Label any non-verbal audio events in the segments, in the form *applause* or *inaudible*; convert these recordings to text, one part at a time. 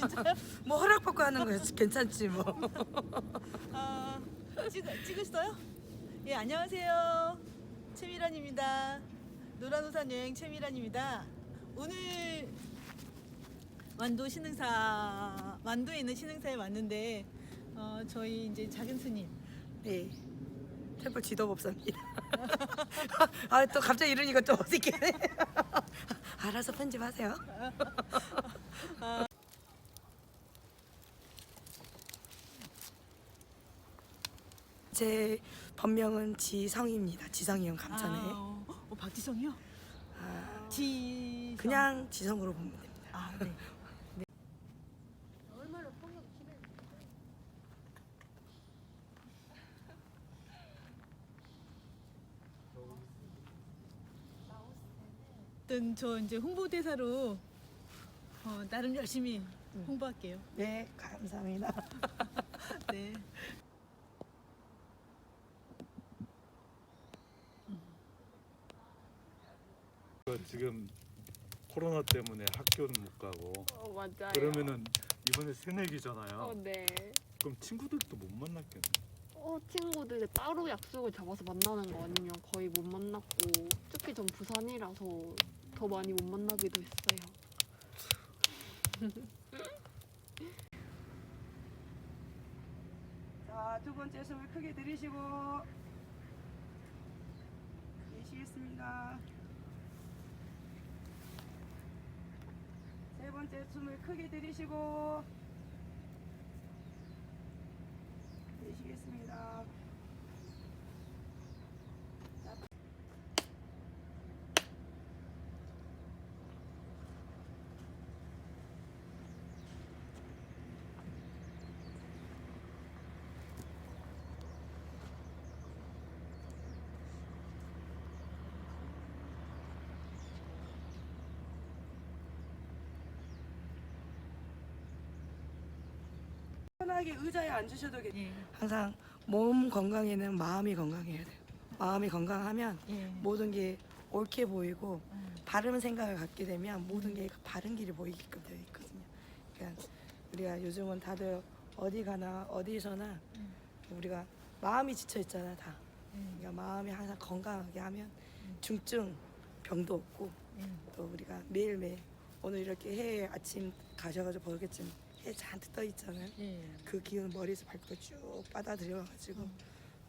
진짜요? 뭐 허락받고 하는 거 괜찮지 뭐. 아, 찍, 찍으셨어요? 예, 안녕하세요. 최미란입니다. 노란우산 여행 최미란입니다. 오늘 완도 신흥사, 완도에 있는 신흥사에 왔는데, 어, 저희 이제 작은 스님. 네. 템플 지도법사입니다. *laughs* 아 또 갑자기 이러니까 좀 어색해. *laughs* 알아서 편집하세요. *laughs* 제 본명은 지성입니다. 지성이형 감천에. 아, 어, 어, 박지성이요? 아, 지. 그냥 지성으로 보면 됩니다. 아, 네. *laughs* 어떤 저 이제 홍보대사로 어, 나름 열심히 홍보할게요. 네, 감사합니다. *laughs* 네. 그 지금 코로나 때문에 학교는 못 가고 어 맞아요. 그러면은 이번에 새내기잖아요. 어 네. 그럼 친구들도 못 만났겠네. 어 친구들 따로 약속을 잡아서 만나는 거 아니면 거의 못 만났고 특히 전 부산이라서 더 많이 못 만나기도 했어요. *laughs* 자, 두 번째 숨을 크게 들이쉬고 내쉬겠습니다. 세 번째 숨을 크게 들이쉬고 내쉬겠습니다. 편하게 의자에 앉으셔도 괜 예. 항상 몸 건강에는 마음이 건강해야 돼요. 마음이 건강하면 예. 모든 게 옳게 보이고 음. 바른 생각을 갖게 되면 모든 게 바른 길이 보이게끔 되어 있거든요. 그러니까 우리가 요즘은 다들 어디 가나 어디서나 음. 우리가 마음이 지쳐 있잖아 다. 음. 그러니까 마음이 항상 건강하게 하면 중증 병도 없고 음. 또 우리가 매일매일 오늘 이렇게 해 아침 가셔가지고 보겠지만 해 잔뜩 떠 있잖아요. 예. 그 기운 머리에서 발끝 쭉 받아들여가지고 음.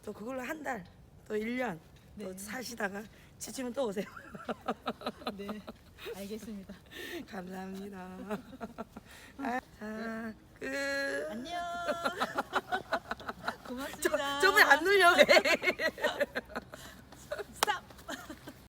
또 그걸로 한 달, 또 일년또 네. 사시다가 지치면 또 오세요. *laughs* 네. 알겠습니다. 감사합니다. *laughs* 아, 자, 그... 안녕. *laughs* 고맙습니다. 저분 안 눌려 왜?